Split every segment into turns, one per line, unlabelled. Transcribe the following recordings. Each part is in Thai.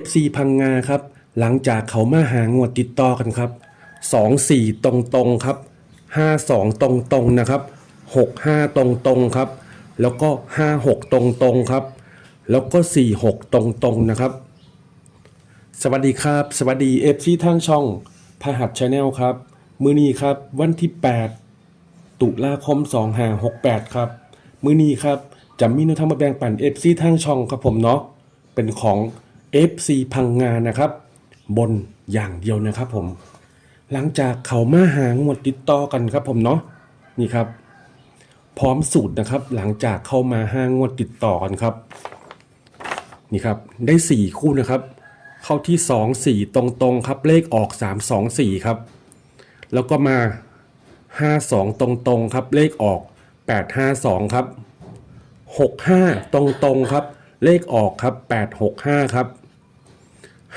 FC พังงาครับ หลังจากเขามาหางวดติดต่อกันครับสองสี่ตรงตรงๆครับห้าสองตรงตรงๆนะครับหกห้าตรงตรงๆครับ แล้วก็ห้าหกตรงตรงๆครับ แล้วก็สี่หกตรงตรงๆนะครับ สวัสดีครับ สวัสดี FC ทางช่องพหัสชาแนลครับ มือนี้ครับวันที่ 8 ตุลาคม 2568 ครับ มื้อนี้ครับจะมีนวทางมาแบ่งปัน FC ทางช่องครับผมเนาะเป็นของ FC พังงานนะครับ บนอย่างเดียวนะครับผม หลังจากเขามาหางหมดติดต่อกันครับผมเนาะนี่ครับ พร้อมสูตรนะครับ หลังจากเข้ามาห้างวดติดต่อกันครับ นี่ครับได้สี่คู่นะครับ เข้าที่สองสี่ตรงๆครับ เลขออกสามสองสี่ครับ แล้วก็มาห้าสองตรงๆครับ เลขออกแปดห้าสองครับหกห้าตรงๆครับ เลขออกครับแปดหกห้าครับ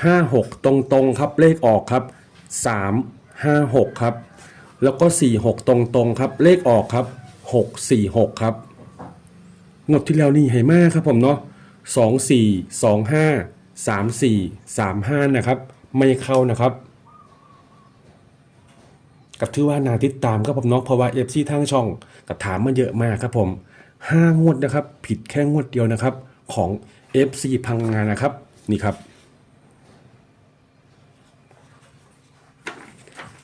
ห้าหกตรงๆครับเลขออกครับสามห้าหกครับ แล้วก็สี่หกตรงๆครับ เลขออกครับหกสี่หกครับงวดที่แล้วนี่ให้มากครับผมเนาะสองสี่สองห้าสามสี่สามห้านะครับ ไม่เข้านะครับ กับถือว่านาติดตามครับผมเนาะเพราะว่าเอฟซีทางช่องกับถามมาเยอะมากครับผมห้างวดนะครับ ผิดแค่งวดเดียวนะครับ ของ FC พังงานนะครับนี่ครับ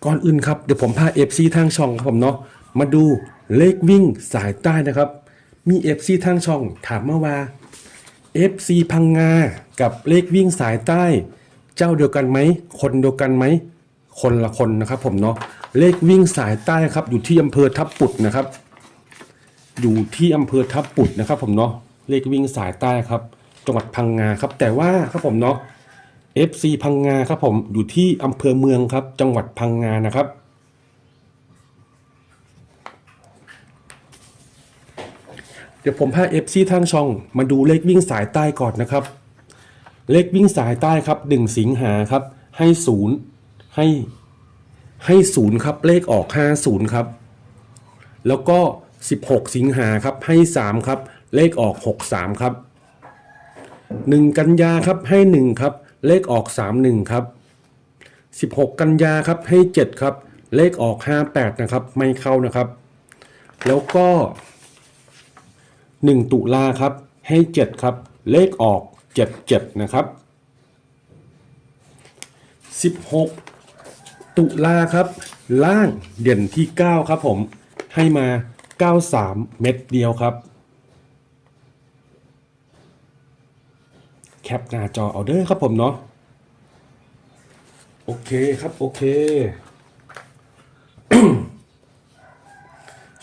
ก่อนอื่นครับเดี๋ยวผมพา FC ทางช่องครับผมเนาะมาดูเลขวิ่งสายใต้นะครับ มี FC ทางช่องถามมาว่า FC พังงากับเลขวิ่งสายใต้ เจ้าเดียวกันไหมคนเดียวกันไหมคนละคนนะครับ ผมเนาะเลขวิ่งสายใต้ครับ อยู่ที่อำเภอทับปุดนะครับ อยู่ที่อำเภอทับปุดนะครับ ผมเนาะเลขวิ่งสายใต้ครับ จังหวัดพังงาครับ แต่ว่าครับผมเนาะ FC พังงาครับผมอยู่ที่อำเภอเมืองครับ จังหวัดพังงานะครับ เดี๋ยวผมพา FC ทางช่องมาดูเลขวิ่งสายใต้ก่อนนะครับ เลขวิ่งสายใต้ครับหนึ่งสิงหาครับ ให้ศูนย์ให้ให้ศูนย์ครับ เลขออกห้าศูนย์ครับ แล้วก็16สิงหาครับ ให้3ครับ เลขออก63ครับ1กันยาครับให้1ครับ เลขออก 31 ครับ 16 กันยาครับให้ 7 ครับ เลขออก 58 นะครับ ไม่เข้านะครับ แล้วก็ 1 ตุลาครับให้ 7 ครับ เลขออก 77 นะครับ 16 ตุลาครับ ล่างเด่นที่ 9 ครับผมให้มา 93 เม็ดเดียวครับ แค ปหน้าจอเอาเด้อครับผมเนาะโอเคครับโอเค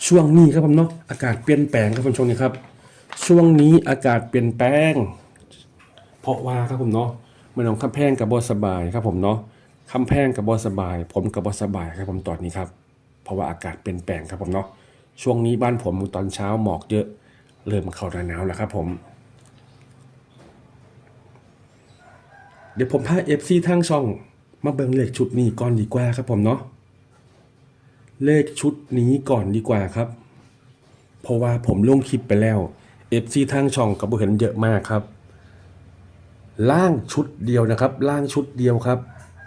ช่วงนี้ครับผมเนาะอากาศเปลี่ยนแปลงครับผมช่วงนี้ครับ ช่วงนี้อากาศเปลี่ยนแปลง เพราะว่าครับผมเนาะมันของคำแพงกับบสบายครับผมเนาะคำแพงกับบสบาย ผมกับบสบายครับผมตอนนี้ครับ เพราะว่าอากาศเปลี่ยนแปลงครับผมเนาะช่วงนี้บ้านผมตอนเช้าหมอกเยอะ เริ่มเข้าหน้าหนาวแล้วครับผม เดี๋ยวผมพาเอฟซีทางช่อง มาเบิ่งเลขชุดนี้ก่อนดีกว่าครับผมเนาะเลขชุดนี้ก่อนดีกว่าครับ เพราะว่าผมลงคลิปไปแล้วเอฟซีทางช่องกับบุเห็นเยอะมากครับ ล่างชุดเดียวนะครับ ล่างชุดเดียวครับ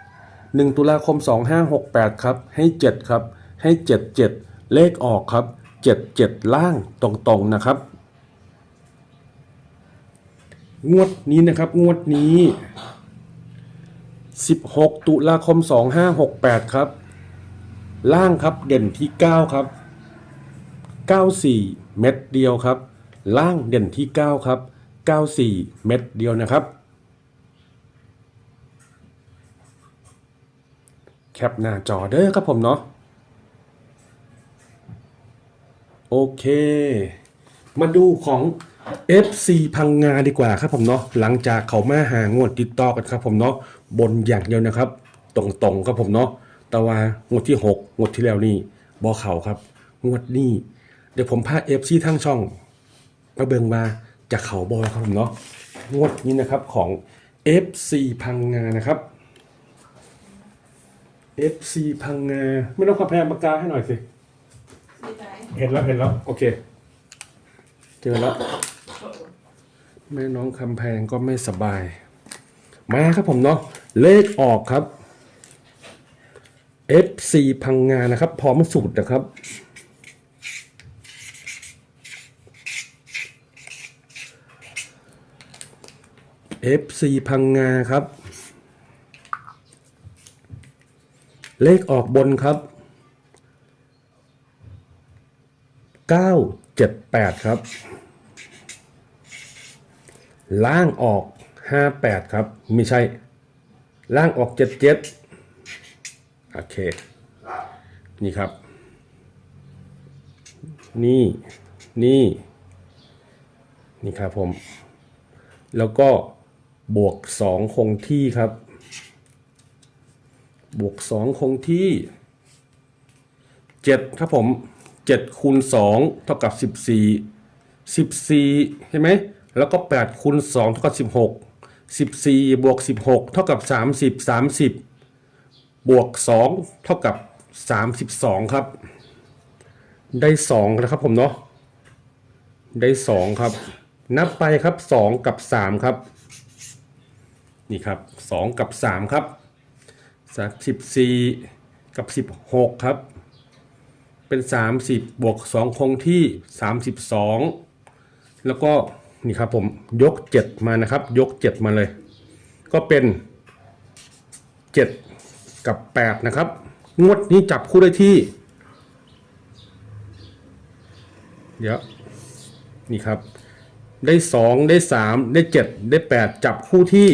1 ตุลาคม 2568 ครับ ให้ 7 ครับ ให้ 77 เลขออกครับ 77 ล่างตรงๆนะครับ งวดนี้นะครับ งวดนี้ 16 ตุลาคม 2568 ครับ ล่างครับเด่นที่ 9 ครับ 94 เม็ดเดียวครับ ล่างเด่นที่ 9 ครับ 94 เม็ดเดียวนะครับ แคปหน้าจอเด้อครับผมเนาะโอเค มาดูของ FC พังงาดีกว่าครับผมเนาะหลังจากเขามาหางวดติดต่อกันครับผมเนาะบนอย่างเดียวนะครับ ตรงๆครับผมเนาะแต่ว่างวดที่ 6 งวดที่แล้วนี่บอเขาครับ งวดนี้ เดี๋ยวผมพา FC ทั้งช่องมาเบิ่งมาจากเขาบอครับผมเนาะงวดนี้นะครับของ FC พังงานะครับ FC พังงาไม่ต้องคำแพงปากกาให้หน่อยสิ เห็นแล้วเห็นแล้ว โอเค เจอแล้วแม่น้องคำแพงก็ไม่สบาย มาครับผมเนาะเลขออกครับ FC พังงานะครับ พร้อมสูตรนะครับ FC พังงาครับ เลขออกบนครับ 978ครับ ล่างออก58ครับ ไม่ใช่ ล่างออก77โอเค นี่ครับ นี่ นี่ นี่ครับผม แล้วก็บวก2คงที่ครับ บวก2คงที่7ครับผม 7คูณ2เท่ากับ 14 14 ใช่ไหม แล้วก็8คูณ2เท่ากับ 16 14 บวก 16 เท่ากับ 30 30 บวก 2 เท่ากับ 32 ครับ ได้ 2 นะครับผมเนาะ ได้ 2 ครับ นับไปครับ 2 กับ 3 ครับ นี่ครับ 2 กับ 3 ครับ14กับ 16 ครับ เป็น 30 บวก 2 คงที่ 32 แล้วก็นี่ครับผมยก 7 มานะครับ ยก 7 มาเลย ก็เป็น 7 กับ 8 นะครับ งวดนี้จับคู่ได้ที่ เดี๋ยว นี่ครับ ได้ 2 ได้ 3 ได้ 7 ได้ 8 จับคู่ที่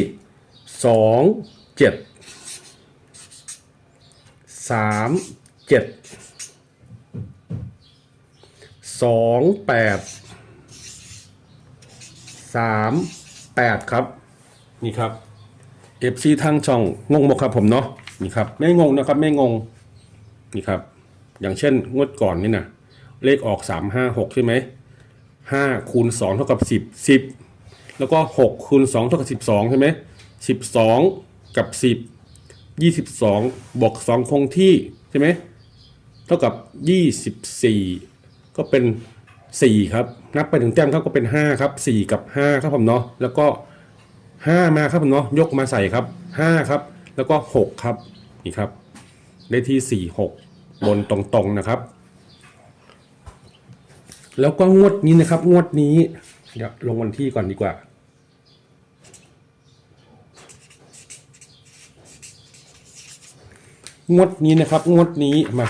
2 7 3 7 สองแปดสามแปดครับ นี่ครับเอฟซีทางช่องงงบกครับผมเนาะนี่ครับ ไม่งงนะครับ ไม่งงนี่ครับ อย่างเช่นงวดก่อนนี่นะเลขออกสามห้าหกใช่ไหมห้าคูณสองเท่ากับสิบสิบแล้วก็หกคูณสองเท่ากับสิบสองใช่ไหมสิบสองกับสิบยี่สิบสองบวกสองคงที่ใช่ไหมเท่ากับ24 ก็เป็น 4 ครับ นับไปถึงแต้มครับก็เป็น 5 ครับ 4 กับ 5 ครับผมเนาะแล้วก็ 5 มาครับผมเนาะยกมาใส่ครับ 5 ครับ แล้วก็ 6 ครับนี่ครับ ได้ที่ 4 6 บนตรงๆนะครับ แล้วก็งวดนี้นะครับ งวดนี้ เดี๋ยวลงวันที่ก่อนดีกว่า งวดนี้นะครับ งวดนี้มา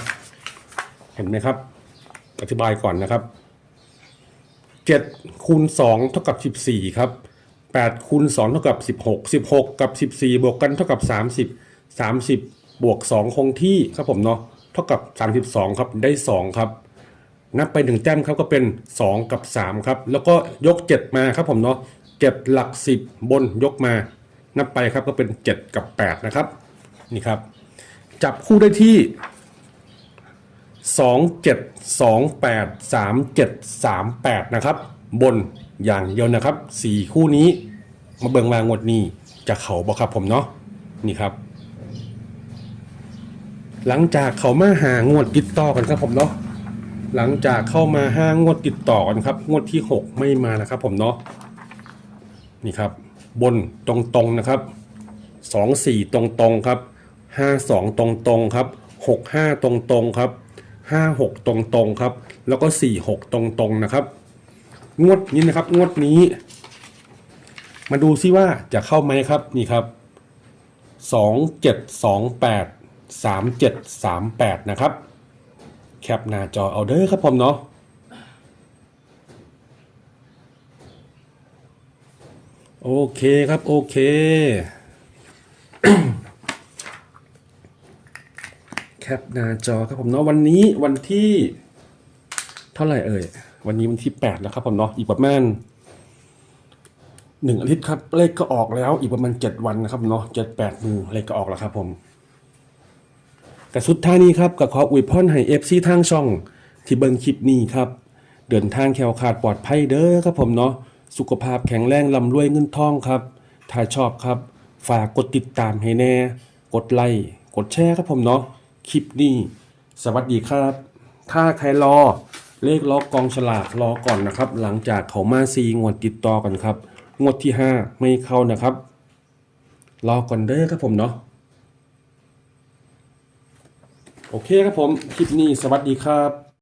เห็นไหมครับ อธิบายก่อนนะครับเจ็ดคูณสองเท่ากับสิบสี่ครับแปดคูณสองเท่ากับสิบหกสิบหกกับสิบสี่บวกกันเท่ากับสามสิบสามสิบบวกสองคงที่ครับผมเนาะเท่ากับสามสิบสองครับได้สองครับนับไปหนึ่งแต้มครับก็เป็น 2 กับ 3 ครับ แล้วก็ยก 7 มาครับผมเนาะเจ็ดหลัก 10 บนยกมา นับไปครับก็เป็น 7 กับ 8 นะครับ นี่ครับ จับคู่ได้ที่ 2 7 2 8 3 7 3 8 นะครับ บนอย่างเดียวนะครับ 4 คู่นี้ มาเบิ่งมางวดนี้จะเขาบอกครับผมเนาะนี่ครับ หลังจากเขามาหางวดติดต่อกันครับผมเนาะหลังจากเข้ามาห้างวดติดต่อกันครับ งวดที่ 6 ไม่มานะครับผมเนาะนี่ครับ บนตรงๆนะครับ 2 4 ตรงๆครับ 5 2 ตรงๆครับ 6 5 ตรงๆครับ 5 6 ตรงๆครับ แล้วก็ 4 6 ตรงๆนะครับ งวดนี้นะครับ งวดนี้ มาดูซิว่าจะเข้าไหมครับนี่ครับ 2 7 2 8 3 7 3 8 นะครับ แคปหน้าจอเอาเด้อครับผมเนาะโอเคครับ โอเค แค ปหน้าจอครับผมเนาะวันนี้วันที่ เท่าไหร่เอ่ย วันนี้วันที่8แล้วครับผมเนาะอีกประมาณหนึ่งอาทิตย์ครับ เลขก็ออกแล้วอีกประมาณ7วันนะครับเนาะเจ็ดแปดมือเลขก็ออกแล้วครับผมแต่สุดท้ายนี้ครับก็ขออวยพรให้เอฟซีทางช่อง ที่เบิ่งคลิปนี้ครับ เดินทางแคล้วคลาดปลอดภัยเด้อครับผมเนาะสุขภาพแข็งแรงลำรวยเงินทองครับ ถ้าชอบครับ ฝากกดติดตามให้แน่ กดไลค์กดแชร์ครับผมเนาะ คลิปนี้ สวัสดีครับ ถ้าใครรอเลขล็อกกองฉลากรอก่อนนะครับ หลังจากเขามาซีงวดติดต่อกันครับ งวดที่ 5 ไม่เข้านะครับ รอก่อนเด้อครับผมเนาะโอเคครับผม คลิปนี้สวัสดีครับ